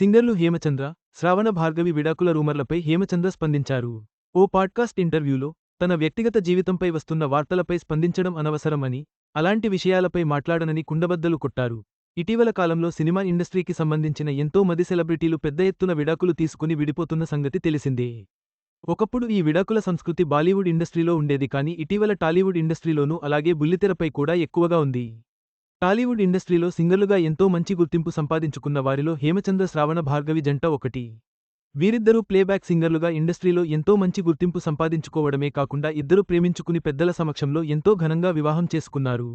సింగర్లు హేమచంద్ర శ్రావణ భార్గవి విడాకుల రూమర్లపై హేమచంద్ర స్పందించారు. ఓ పాడ్కాస్ట్ ఇంటర్వ్యూలో తన వ్యక్తిగత జీవితంపై వస్తున్న వార్తలపై స్పందించడం అనవసరమని అలాంటి విషయాలపై మాట్లాడనని కుండబద్దలు కొట్టారు. ఇటీవల కాలంలో సినిమా ఇండస్ట్రీకి సంబంధించిన ఎంతో మంది సెలబ్రిటీలు పెద్ద ఎత్తున విడాకులు తీసుకుని విడిపోతున్న సంగతి తెలిసిందే. ఒకప్పుడు ఈ విడాకుల సంస్కృతి బాలీవుడ్ ఇండస్ట్రీలో ఉండేది కానీ ఇటీవల టాలీవుడ్ ఇండస్ట్రీలోనూ అలాగే బుల్లితెరపై కూడా ఎక్కువగా ఉంది. టాలీవుడ్ ఇండస్ట్రీలో సింగర్లుగా ఎంతో మంచి గుర్తింపు సంపాదించుకున్న వారిలో హేమచంద్ర శ్రావణ భార్గవి జంట ఒకటి. వీరిద్దరూ ప్లేబ్యాక్ సింగర్లుగా ఇండస్ట్రీలో ఎంతో మంచి గుర్తింపు సంపాదించుకోవడమే కాకుండా ఇద్దరు ప్రేమించుకుని పెద్దల సమక్షంలో ఎంతో ఘనంగా వివాహం చేసుకున్నారు.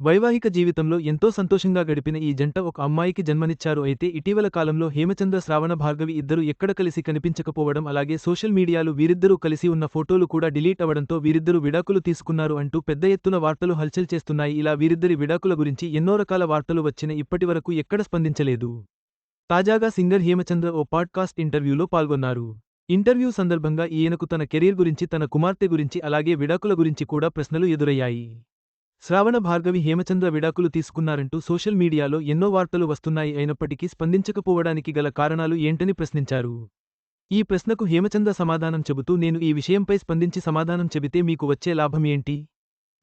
వైవాహిక జీవితంలో ఎంతో సంతోషంగా గడిపిన ఈ జంట ఒక అమ్మాయికి జన్మనిచ్చారు అయితే ఇటీవల కాలంలో హేమచంద్ర శ్రావణ భార్గవి ఇద్దరు ఎక్కడ కలిసి కనిపించకపోవడం అలాగే సోషల్ మీడియాలు వీరిద్దరూ కలిసి ఉన్న ఫోటోలు కూడా డిలీట్ అవడంతో వీరిద్దరూ విడాకులు తీసుకున్నారు అంటూ పెద్ద ఎత్తున వార్తలు హల్చల్ చేస్తున్నాయి. ఇలా వీరిద్దరి విడాకుల గురించి ఎన్నో రకాల వార్తలు వచ్చిన ఇప్పటివరకు ఎక్కడ స్పందించలేదు. తాజాగా సింగర్ హేమచంద్ర ఓ పాడ్కాస్ట్ ఇంటర్వ్యూలో పాల్గొన్నారు. ఇంటర్వ్యూ సందర్భంగా ఈయనకు తన కెరీర్ గురించి తన కుమార్తె గురించి అలాగే విడాకుల గురించి కూడా ప్రశ్నలు ఎదురయ్యాయి. శ్రావణ భార్గవి హేమచంద్ర విడాకులు తీసుకున్నారంటూ సోషల్ మీడియాలో ఎన్నో వార్తలు వస్తున్నాయి అయినప్పటికీ స్పందించకపోవడానికి గల కారణాలు ఏంటని ప్రశ్నించారు. ఈ ప్రశ్నకు హేమచంద్ర సమాధానం చెబుతూ నేను ఈ విషయంపై స్పందించి సమాధానం చెబితే మీకు వచ్చే లాభం ఏంటి?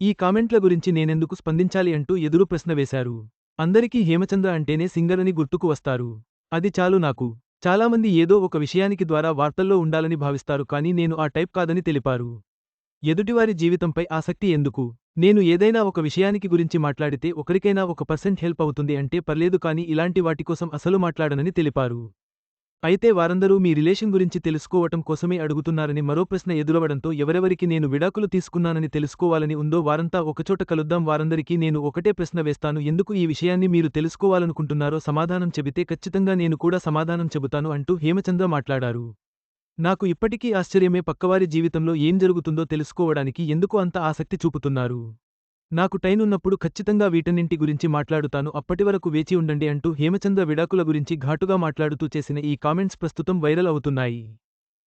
ఈ కామెంట్ల గురించి నేనెందుకు స్పందించాలి అంటూ ఎదురు ప్రశ్న వేశారు. అందరికీ హేమచంద్ర అంటేనే సింగర్ అని గుర్తుకు వస్తారు. అది చాలు నాకు. చాలామంది ఏదో ఒక విషయానికి ద్వారా వార్తల్లో ఉండాలని భావిస్తారు కానీ నేను ఆ టైప్ కాదని తెలిపారు. ఎదుటివారి జీవితంపై ఆసక్తి ఎందుకు? నేను ఏదైనా ఒక విషయానికి గురించి మాట్లాడితే ఒకరికైనా ఒక పర్సెంట్ హెల్ప్ అవుతుంది అంటే పర్లేదు కానీ ఇలాంటి వాటి కోసం అసలు మాట్లాడనని తెలిపారు. అయితే వారందరూ మీ రిలేషన్ గురించి తెలుసుకోవటం కోసమే అడుగుతున్నారని మరో ప్రశ్న ఎదురవడంతో ఎవరెవరికి నేను విడాకులు తీసుకున్నానని తెలుసుకోవాలని ఉందో వారంతా ఒకచోట కలుద్దాం వారందరికీ నేను ఒకటే ప్రశ్న వేస్తాను. ఎందుకు ఈ విషయాన్ని మీరు తెలుసుకోవాలనుకుంటున్నారో సమాధానం చెబితే ఖచ్చితంగా నేను కూడా సమాధానం చెబుతాను అంటూ హేమచంద్ర మాట్లాడారు. నాకు ఇప్పటికీ ఆశ్చర్యమే పక్కవారి జీవితంలో ఏం జరుగుతుందో తెలుసుకోవడానికి ఎందుకు అంత ఆసక్తి చూపుతున్నారు. నాకు టైనున్నప్పుడు ఖచ్చితంగా వీటన్నింటి గురించి మాట్లాడుతాను అప్పటివరకు వేచి ఉండండి అంటూ హేమచంద్ర విడాకుల గురించి ఘాటుగా మాట్లాడుతూ చేసిన ఈ కామెంట్స్ ప్రస్తుతం వైరల్ అవుతున్నాయి.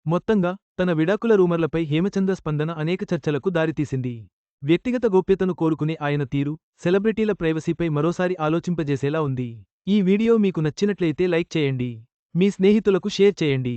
మొత్తంగా తన విడాకుల రూమర్లపై హేమచంద్ర స్పందన అనేక చర్చలకు దారితీసింది. వ్యక్తిగత గోప్యతను కోరుకునే ఆయన తీరు సెలబ్రిటీల ప్రైవసీపై మరోసారి ఆలోచింపజేసేలా ఉంది. ఈ వీడియో మీకు నచ్చినట్లయితే లైక్ చేయండి. మీ స్నేహితులకు షేర్ చేయండి.